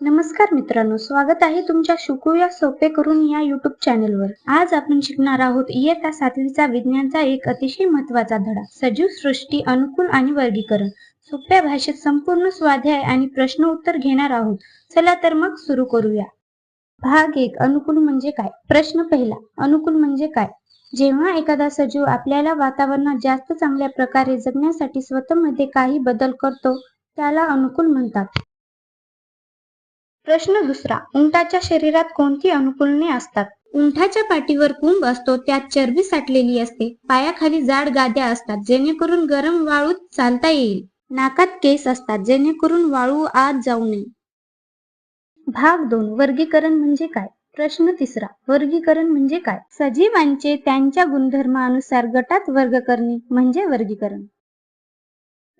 नमस्कार मित्रांनो स्वागत आहे तुमच्या शिकूया सोपे करून या युट्यूब चॅनलवर आज आपण शिकणार आहोत इयत्ता सातवीचा विज्ञानचा एक अतिशय महत्त्वाचा धडा सजीव सृष्टी अनुकूल आणि वर्गीकरण. सोप्या भाषेत संपूर्ण स्वाध्याय आणि प्रश्न उत्तर घेणार आहोत. चला तर मग सुरू करूया. भाग एक अनुकूल म्हणजे काय? प्रश्न पहिला अनुकूल म्हणजे काय? जेव्हा एखादा सजीव आपल्याला वातावरणात जास्त चांगल्या प्रकारे जगण्यासाठी स्वतःमध्ये काही बदल करतो त्याला अनुकूल म्हणतात. प्रश्न दुसरा उंटाच्या शरीरात कोणती अनुकूलने असतात? उंटाच्या पाठीवर कुंभ असतो त्यात चरबी साठलेली असते पायाखाली जाड गाद्या असतात जेणेकरून गरम वाळूत चालता येईल. नाकात केस असतात जेणेकरून वाळू आत जाऊ नये. भाग दोन वर्गीकरण म्हणजे काय? प्रश्न तिसरा वर्गीकरण म्हणजे काय? सजीवांचे त्यांच्या गुणधर्मानुसार गटात वर्ग करणे म्हणजे वर्गीकरण.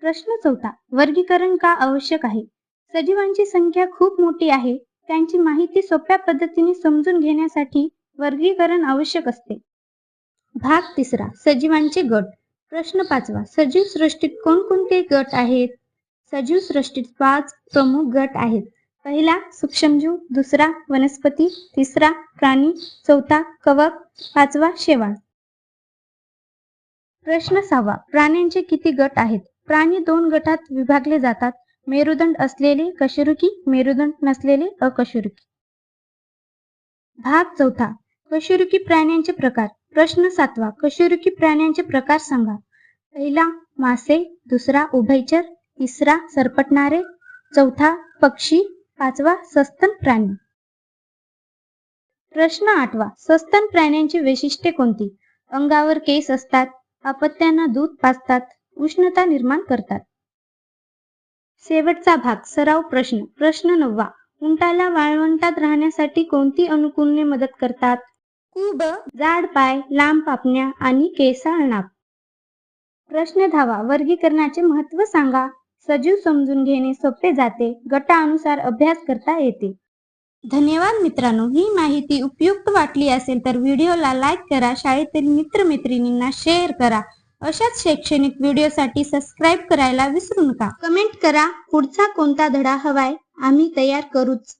प्रश्न चौथा वर्गीकरण का आवश्यक आहे? सजीवांची संख्या खूप मोठी आहे. त्यांची माहिती सोप्या पद्धतीने समजून घेण्यासाठी वर्गीकरण आवश्यक असते. भाग तिसरा सजीवांचे गट. प्रश्न पाचवा सजीव सृष्टीत कोणकोणते गट आहेत? सजीव सृष्टीत पाच प्रमुख गट आहेत. पहिला सूक्ष्मजीव दुसरा वनस्पती तिसरा प्राणी चौथा कवक पाचवा शेवाळ. प्रश्न सहावा प्राण्यांचे किती गट आहेत? प्राणी दोन गटात विभागले जातात. मेरुदंड असलेले कशेरुकी मेरुदंड नसलेले अकशेरुकी. भाग चौथा कशेरुकी प्राण्यांचे प्रकार. प्रश्न सातवा कशेरुकी प्राण्यांचे प्रकार सांगा. पहिला मासे. दुसरा उभयचर. तिसरा सरपटणारे. चौथा पक्षी. पाचवा सस्तन प्राणी. प्रश्न आठवा सस्तन प्राण्यांची वैशिष्ट्ये कोणती? अंगावर केस असतात अपत्यांना दूध पाजतात उष्णता निर्माण करतात. शेवटचा भाग सराव प्रश्न प्रश्न नववा. उंटाला वाळवंटात राहण्यासाठी कोणती अनुकूलने मदत करतात? कुब जाड पाय लांब पापण्या आणि केसाळ नाक प्रश्न धावा वर्गीकरणाचे महत्त्व सांगा. सजीव समजून घेणे सोपे जाते. गटानुसार अभ्यास करता येते. धन्यवाद मित्रांनो. ही माहिती उपयुक्त वाटली असेल तर व्हिडिओला लाईक करा शाळेतील मित्रमैत्रिणींना शेअर करा. अशाच शैक्षणिक व्हिडिओसाठी सबस्क्राईब करायला विसरू नका. कमेंट करा पुढचा कोणता धडा हवाय? आम्ही तयार करूच.